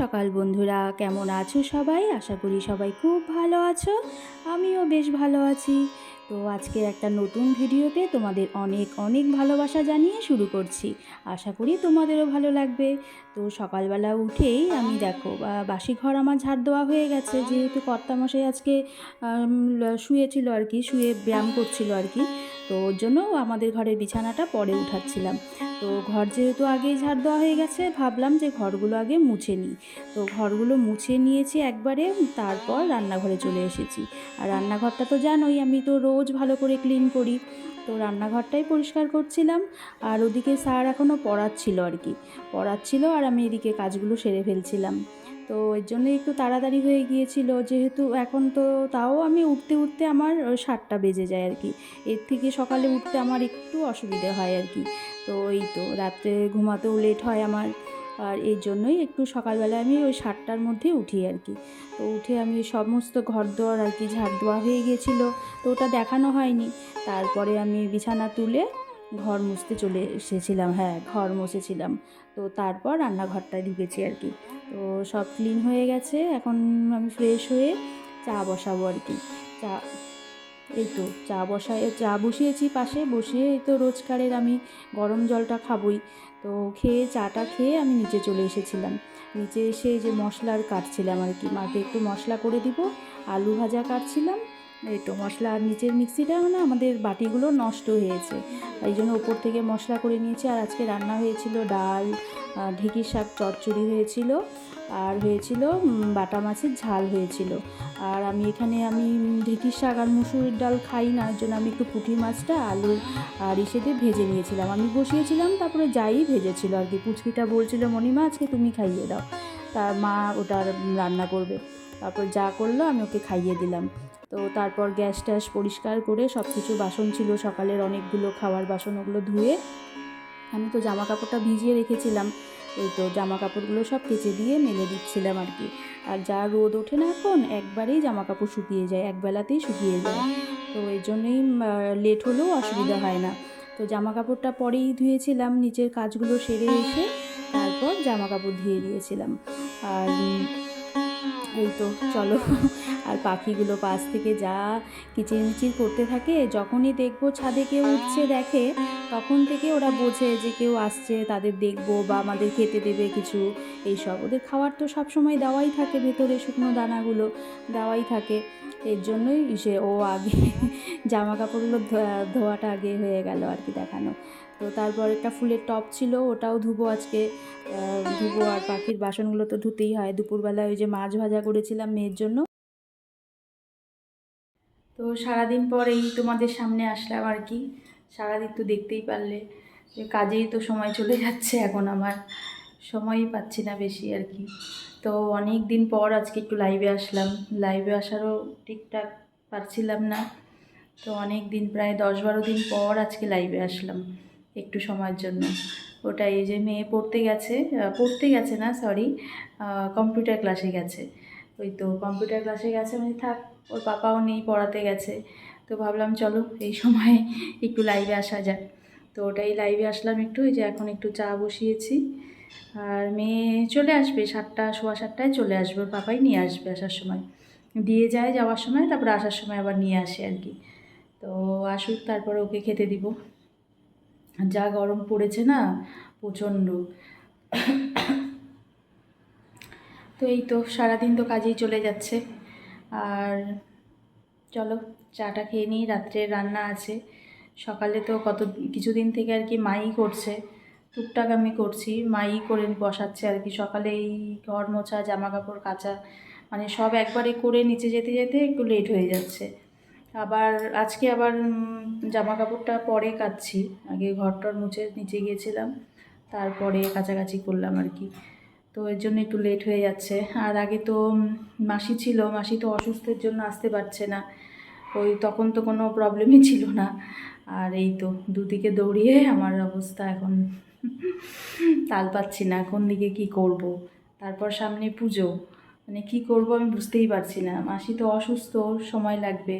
সকাল বন্ধুরা, কেমন আছো সবাই? আশা করি সবাই খুব ভালো আছো, আমিও বেশ ভালো আছি। তো আজকের একটা নতুন ভিডিওতে তোমাদের অনেক অনেক ভালোবাসা জানিয়ে শুরু করছি। আশা করি তোমাদেরও ভালো লাগবে। তো সকালবেলা উঠেই আমি দেখো বাসি ঘর আমার ঝাড় দেওয়া হয়ে গেছে। যেহেতু কর্তামশাই আজকে শুয়েছিল আর কি, শুয়ে ব্যায়াম করছিল আর কি। তো ওর জন্য আমাদের ঘরের বিছানাটা পরে উঠাচ্ছিলাম। তো ঘর যেহেতু আগেই ঝাড় দেওয়া হয়ে গেছে, ভাবলাম যে ঘরগুলো আগে মুছে নিই। তো ঘরগুলো মুছে নিয়েছি একবারে, তারপর রান্নাঘরে চলে এসেছি। আর রান্নাঘরটা তো জানোই, আমি তো রোজ ভালো করে ক্লিন করি। তো রান্নাঘরটাই পরিষ্কার করছিলাম। আর ওদিকে স্যার এখনও পড়াচ্ছিল আর কি। পড়াচ্ছিল আর আমি এদিকে কাজগুলো সেরে ফেলছিলাম। তো এর জন্য একটু তাড়াতাড়ি হয়ে গিয়েছিল। যেহেতু এখন তো তাও আমি উঠতে উঠতে আমার সাতটা বেজে যায় আর কি। এর থেকে সকালে উঠতে আমার একটু অসুবিধে হয় আর কি। তো এই তো রাত্রে ঘুমাতেও লেট হয় আমার। আর এর জন্যই একটু সকালবেলা আমি ওই সাতটার মধ্যে উঠি আর কি। তো উঠে আমি সমস্ত ঘর দোয়ার আর কি ঝাড় দেওয়া হয়ে গিয়েছিল। তো ওটা দেখানো হয়নি। তারপরে আমি বিছানা তুলে ঘর মুছতে চলে এসেছিলাম হ্যাঁ ঘর মুছেছিলাম। তো তারপর রান্নাঘরটায় ঢুকেছি আর কি। তো সব ক্লিন হয়ে গেছে, এখন আমি ফ্রেশ হয়ে চা বসাবো আর কি। চা, এই তো চা বসায়, চা বসিয়েছি পাশে, বসিয়ে এই তো রোজকারের আমি গরম জলটা খাবই। তো খেয়ে, চাটা খেয়ে আমি নিচে চলে এসেছিলাম। নিচে এসে যে মশলার কাটছিলাম আর কি। মাকে একটু মশলা করে দিব, আলু ভাজা কাটছিলাম তো মশলা নিচের মিক্সিটা না আমাদের বাটিগুলো নষ্ট হয়েছে। এই জন্য ওপর থেকে মশলা করে নিয়েছি। আর আজকে রান্না হয়েছিল ডাল ঢেঁকির শাক, চচ্চড়ি হয়েছিল। আর হয়েছিল বাটা মাছের ঝাল হয়েছিল। আর আমি এখানে আমি ঢেঁকির শাক আর মুসুরির ডাল খাই না। ওর জন্য আমি একটু পুঁটি মাছটা, আলু আর ইসে দিয়ে ভেজে নিয়েছিলাম। আমি বসিয়েছিলাম, তারপরে যাই ভেজেছিল আর কি। পুচকিটা বলছিল, মণিমা, আজকে তুমি খাইয়ে দাও। তার মা ওটা রান্না করবে। তারপর যা করল আমি ওকে খাইয়ে দিলাম। তো তারপর গ্যাস ট্যাস পরিষ্কার করে সব কিছু বাসন ছিল, সকালের অনেকগুলো খাওয়ার বাসন ওগুলো ধুয়ে আমি তো জামা কাপড়টা ভিজিয়ে রেখেছিলাম। এই তো জামা কাপড়গুলো সব কেচে দিয়ে মেলে দিচ্ছিলাম আর কি। আর যা রোদ ওঠে না এখন, একবারেই জামা কাপড় শুকিয়ে যায়, একবেলাতেই শুকিয়ে যায়। তো এই জন্যই লেট হলেও অসুবিধা হয় না। তো জামা কাপড়টা পরেই ধুয়েছিলাম, নিচের কাজগুলো সেরে এসে তারপর জামা কাপড় ধুয়ে দিয়েছিলাম। আর এই তো, চলো। আর পাখিগুলো পাশ থেকে যা কিচিরমিচির করতে থাকে, যখনই দেখব ছাদে কেউ উঠছে দেখে, তখন থেকে ওরা বোঝে যে কেউ আসছে, তাদের দেখব বা আমাদের খেতে দেবে কিছু। এইসব। ওদের খাওয়ার তো সবসময় দেওয়াই থাকে, ভেতরে শুকনো দানাগুলো দেওয়াই থাকে। এর জন্যই সে, ও আগে জামা কাপড়গুলো ধোয়া- ধোয়াটা আগে হয়ে গেল আর কি দেখানো। তো তারপর একটা ফুলের টপ ছিল, ওটাও ধুবো আজকে। ধুবো আর পাখির বাসনগুলো তো ধুতেই হয়। দুপুরবেলায় ওই যে মাছ ভাজা করেছিলাম মেয়ের জন্য। তো সারাদিন পর এই তোমাদের সামনে আসলাম আর কি। সারাদিন তো দেখতেই পারলে কাজেই তো সময় চলে যাচ্ছে এখন আমার। সময়ই পাচ্ছি না বেশি আর কি। তো অনেক দিন পর আজকে একটু লাইভে আসলাম। লাইভে আসারও ঠিকঠাক পারছিলাম না। তো অনেক দিন, প্রায় দশ বারো দিন পর আজকে লাইভে আসলাম একটু সময়ের জন্য। ওটা এই যে মেয়ে পড়তে গেছে পড়তে গেছে না সরি কম্পিউটার ক্লাসে গেছে। ওই তো কম্পিউটার ক্লাসে গেছে মানে থাক, ওর পাপাও নেই, পড়াতে গেছে। তো ভাবলাম চলো এই সময় একটু লাইভে আসা যাক। তো ওটাই লাইভে আসলাম একটু, এই যে এখন একটু চা বসিয়েছি। আর মেয়ে চলে আসবে, সাতটা, সোয়া সাতটায় চলে আসবে পাপাই নিয়ে আসবে আসার সময়। দিয়ে যায় যাওয়ার সময়, তারপর আসার সময় আবার নিয়ে আসে আর কি। তো আসুক, তারপরে ওকে খেতে দিব। যা গরম পড়েছে না, প্রচণ্ড। তো এই তো সারাদিন তো কাজেই চলে যাচ্ছে। আর চলো, চাটা খেয়ে নিই, রাত্রে রান্না আছে। সকালে তো কত কিছুদিন থেকে আর কি মাই করছে, টুকটাক আমি করছি মাই করে বসাচ্ছে আর কি। সকালে এই ঘর মোছা জামা কাপড় কাচা মানে সব একবারে করে নিচে যেতে যেতে একটু লেট হয়ে যাচ্ছে। আবার আজকে আবার জামা কাপড়টা পরে কাচ্ছি। আগে ঘরটর মুছে নিচে গিয়েছিলাম, তারপরে কাছাকাছি করলাম আর কি। তো এর জন্য একটু লেট হয়ে যাচ্ছে। আর আগে তো মাসি ছিল, মাসি তো অসুস্থের জন্য আসতে পারছে না। ওই তখন তো কোনো প্রবলেমই ছিল না। আর এই তো দুদিকে দৌড়িয়ে আমার অবস্থা এখন তাল পাচ্ছি না, কোন দিকে কি করব। তারপর সামনে পুজো। মানে কি করব আমি বুঝতেই পারছি না। মাসি তো অসুস্থ, সময় লাগবে।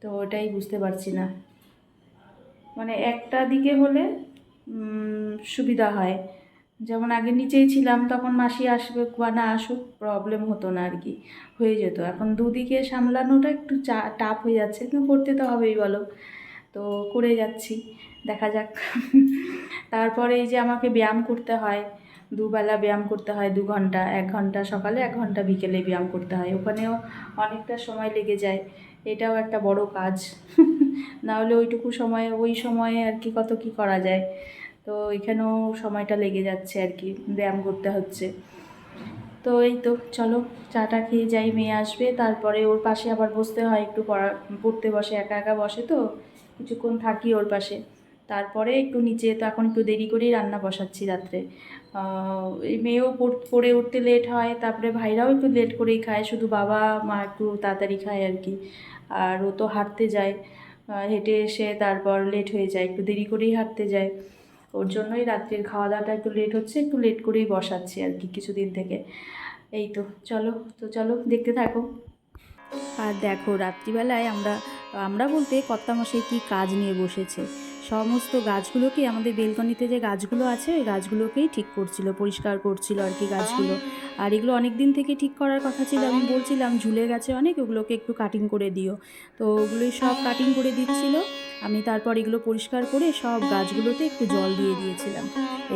তো ওটাই বুঝতে পারছি না। মানে একটা দিকে হলে সুবিধা হয়। যেমন আগে নিচেই ছিলাম, তখন মাসি আসবে বা না আসুক প্রবলেম হতো না আর কি হয়ে যেত। এখন দুদিকে সামলানোটা একটু চা টাফ হয়ে যাচ্ছে, কিন্তু করতে তো হবেই বলো। তো করে যাচ্ছি, দেখা যাক। তারপরে এই যে আমাকে ব্যায়াম করতে হয়, দুবেলা ব্যায়াম করতে হয় দু ঘণ্টা, এক ঘণ্টা সকালে, এক ঘণ্টা বিকেলে ব্যায়াম করতে হয়। ওখানেও অনেকটা সময় লেগে যায়, এটাও একটা বড় কাজ। না হলে ওইটুকু সময়, ওই সময়ে আর কি কত কি করা যায়। তো এখানেও সময়টা লেগে যাচ্ছে আর কি, ব্যায়াম করতে হচ্ছে। তো এই তো, চলো চাটা খেয়ে যাই, মেয়ে আসবে, তারপরে ওর পাশে আবার বসতে হয়, একটু পড়া, পড়তে বসে, একা একা বসে তো, কিছুক্ষণ থাকি ওর পাশে। তারপরে একটু নিচে, তো এখন একটু দেরি করেই রান্না বসাচ্ছি রাত্রে। এই মেয়েও পড়- উঠতে লেট হয়, তারপরে ভাইরাও একটু লেট করেই খায়, শুধু বাবা, মা একটু তাড়াতাড়ি খায় আর কি। আর ও তো হাঁটতে যায় হেঁটে এসে তারপর লেট হয়ে যায়, একটু দেরি করেই হাঁটতে যায়। ওর জন্যই রাত্রির খাওয়া দাওয়াটা একটু লেট হচ্ছে, একটু লেট করেই বসাচ্ছি আর কি কিছুদিন থেকে। এই তো, চলো তো চলো, দেখতে থাকো। আর দেখো, রাত্রিবেলায় আমরা আমরা বলতে কর্তামশাই কী কাজ নিয়ে বসেছে? সমস্ত গাছগুলোকে, আমাদের বেলকনিতে যে গাছগুলো আছে, ওই গাছগুলোকেই ঠিক করছিল, পরিষ্কার করছিল আর কি গাছগুলো। আর এগুলো অনেক দিন থেকে ঠিক করার কথা ছিল, আমি বলছিলাম ঝুলে গেছে অনেক, ওগুলোকে একটু কাটিং করে দিও। তো ওগুলোই সব কাটিং করে দিচ্ছিল। আমি তারপর এগুলো পরিষ্কার করে সব গাছগুলোতে একটু জল দিয়ে দিয়েছিলাম।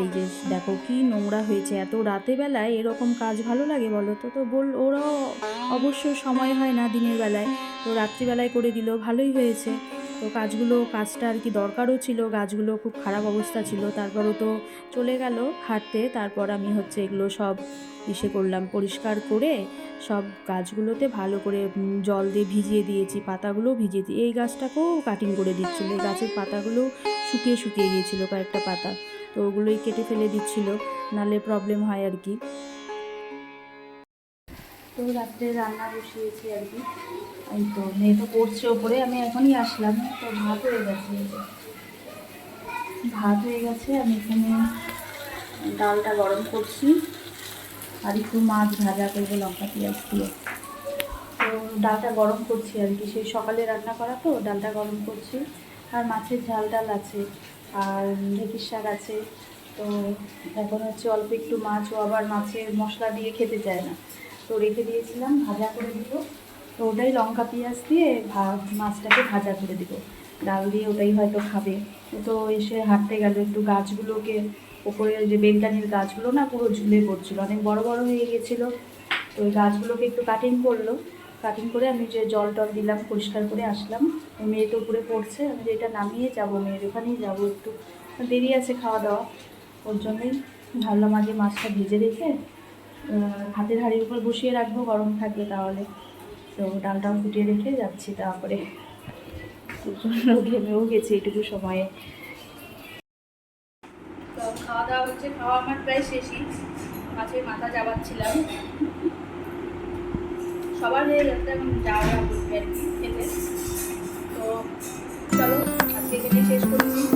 এই যে দেখো কি নোংরা হয়েছে, এত রাতে বেলায় এরকম কাজ ভালো লাগে বলো তো? তো বল, ওরাও অবশ্য সময় হয় না দিনের বেলায়। তো রাত্রিবেলায় করে দিল ভালোই হয়েছে। তো কাজগুলো, কাজটা আর কি দরকারও ছিল, গাছগুলো খুব খারাপ অবস্থা ছিল। তারপরও তো চলে গেল হাঁটতে তারপর আমি হচ্ছে এগুলো সব ইসে করলাম, পরিষ্কার করে সব গাছগুলোতে ভালো করে জল দিয়ে ভিজিয়ে দিয়েছি, পাতাগুলোও ভিজিয়ে দিয়ে এই গাছটাকেও কাটিং করে দিচ্ছিল, এই গাছের পাতাগুলো শুকিয়ে শুকিয়ে গিয়েছিল কয়েকটা পাতা, তো ওগুলোই কেটে ফেলে দিচ্ছিল, নালে প্রবলেম হয় আর কি। তো রাত্রে রান্না বসিয়েছি আর কি। এই তো, মেয়ে তো পড়ছে ওপরে, আমি এখনই আসলাম। তো ভাত হয়ে গেছে ভাত হয়ে গেছে, আমি এখানে ডালটা গরম করছি। আর একটু মাছ ভাজা করব, লঙ্কা, পেঁয়াজ দিয়ে। তো ডালটা গরম করছি আর কি, সেই সকালে রান্না করা তো, ডালটা গরম করছি। আর মাছের ঝাল ডাল আছে, আর ঢেঁকির শাক আছে। তো এখন হচ্ছে অল্প একটু মাছ, ও আবার মাছের মশলা দিয়ে খেতে চায় না। তো রেখে দিয়েছিলাম, ভাজা করে দিব তো ওটাই লঙ্কা পেঁয়াজ দিয়ে মাছটাকে ভাজা করে দিব। ডাল দিয়ে ওটাই হয়তো খাবে। তো এসে হাঁটতে গেল একটু গাছগুলোকে, ওপরে যে বেলকানির গাছগুলো না পুরো ঝুলে পড়ছিল, অনেক বড় বড় হয়ে গেছিল। তো ওই গাছগুলোকে একটু কাটিং করল। কাটিং করে আমি যে জল টল দিলাম, পরিষ্কার করে আসলাম। মেয়ে তো উপরে পড়ছে, আমি এটা নামিয়ে যাব, মেয়ের ওখানেই যাব একটু। দেরি আছে খাওয়া দাওয়া, ওর জন্যই। ভাবলাম আগে মাছটা ভেজে রেখে হাতের হাঁড়ির উপর বসিয়ে রাখব, গরম থাকবে তাহলে। তো ডালটাও ফুটিয়ে রেখে যাচ্ছি, তারপরে প্রচণ্ড ঘেমেও গেছে এইটুকু সময়ে। তো খাওয়া দাওয়া হচ্ছে, খাওয়া আমার প্রায় শেষই। মাছের মাথা চাবাচ্ছিলাম। সবার হয়ে যাচ্ছে এখন যাওয়া আর কি খেতে। তো চলো, আজকে শেষ করছি।